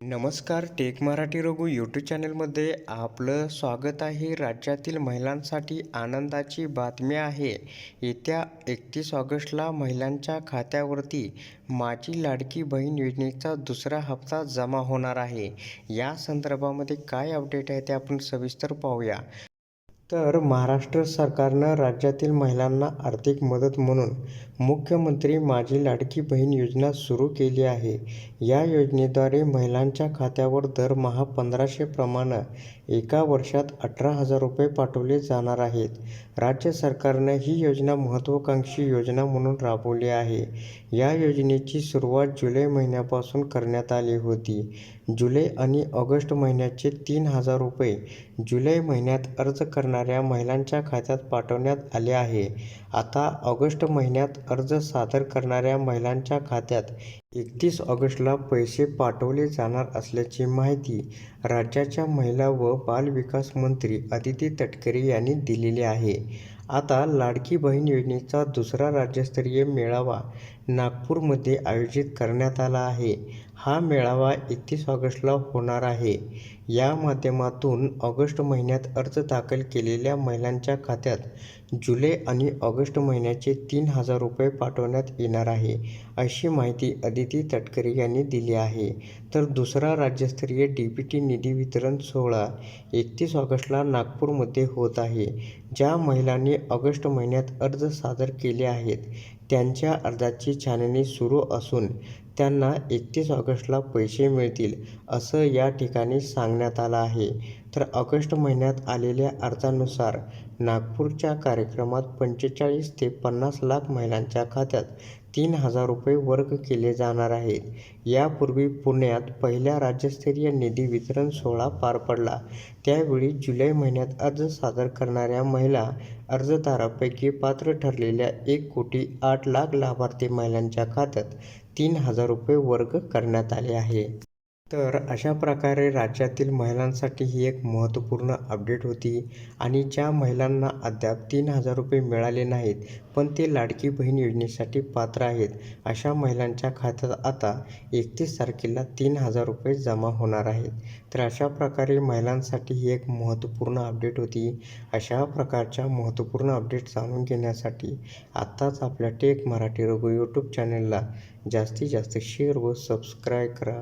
नमस्कार take Marathi Raghu YouTube चॅनलमध्ये आपलं स्वागत आहे. राज्यातील महिलांसाठी आनंदाची बातमी आहे. येत्या एकतीस ऑगस्टला महिलांच्या खात्यावरती माझी लाडकी बहीण योजनेचा दुसरा हप्ता जमा होणार आहे. या संदर्भामध्ये काय अपडेट आहे ते आपण सविस्तर पाहूया. तर महाराष्ट्र सरकारनं राज्यातील महिलांना आर्थिक मदत म्हणून मुख्यमंत्री माझी लाडकी बहीण योजना सुरू केली आहे. या योजनेद्वारे महिलांच्या खात्यावर दरमहा पंधराशेप्रमाणे एका वर्षात अठरा हजार रुपये पाठवले जाणार आहेत. राज्य सरकारनं ही योजना महत्त्वाकांक्षी योजना म्हणून राबवली आहे. या योजनेची सुरुवात जुलै महिन्यापासून करण्यात आली होती. जुलै आणि ऑगस्ट महिन्याचे तीन हजार रुपये जुलै महिन्यात अर्ज करणार करणाऱ्या महिलांच्या खात्यात पाठवण्यात आले आहे. आता ऑगस्ट महिन्यात अर्ज सादर करणाऱ्या महिलांच्या खात्यात एकतीस ऑगस्टला पैसे पाठवले जाणार असल्याची माहिती राज्याच्या महिला व बालविकास मंत्री अदिती तटकरे यांनी दिलेली आहे. आता लाडकी बहीण योजनेचा दुसरा राज्यस्तरीय मेळावा नागपूरमध्ये आयोजित करण्यात आला आहे. हा मेळावा एकतीस ऑगस्टला होणार आहे. या माध्यमातून ऑगस्ट महिन्यात अर्ज दाखल केलेल्या महिलांच्या खात्यात जुलै आणि ऑगस्ट महिन्याचे तीन हजार रुपये पाठवण्यात येणार आहे अशी माहिती अदिती तटकरे यांनी दिली आहे. तर दुसरा राज्यस्तरीय डी बी टी निधी वितरण सोहळा एकतीस ऑगस्टला नागपूरमध्ये होत आहे ज्या महिलांनी ऑगस्ट महिन्यात अर्ज सादर केले आहेत. त्यांच्या अर्जाची छाननी सुरू असून त्यांना एकतीस ऑगस्टला पैसे मिळतील असं या ठिकाणी सांगण्यात आलं आहे. तर ऑगस्ट महिन्यात आलेल्या अर्जानुसार नागपूरच्या कार्यक्रमात पंचेचाळीस ते पन्नास लाख महिलांच्या खात्यात तीन हजार रुपये वर्ग केले जाणार आहेत. यापूर्वी पुण्यात पहिल्या राज्यस्तरीय निधी वितरण सोहळा पार पडला. त्यावेळी जुलै महिन्यात अर्ज सादर करणाऱ्या महिला अर्जदारापैकी पात्र ठरलेल्या एक कोटी आठ लाख लाभार्थी महिलांच्या खात्यात तीन हजार रुपये वर्ग करण्यात आले आहे. तर अशा प्रकारे राज्यातील महिलांसाठी ही एक महत्त्वपूर्ण अपडेट होती आणि ज्या महिलांना अद्याप तीन हजार रुपये मिळाले नाहीत पण ते लाडकी बहीण योजनेसाठी पात्र आहेत अशा महिलांच्या खात्यात आता एकतीस तारखेला तीन हजार रुपये जमा होणार आहेत. तर अशा प्रकारे महिलांसाठी ही एक महत्त्वपूर्ण अपडेट होती. अशा प्रकारच्या महत्त्वपूर्ण अपडेट जाणून घेण्यासाठी आत्ताच आपल्या टेक मराठी रघु यूट्यूब चॅनलला जास्तीत जास्त शेअर व सबस्क्राईब करा.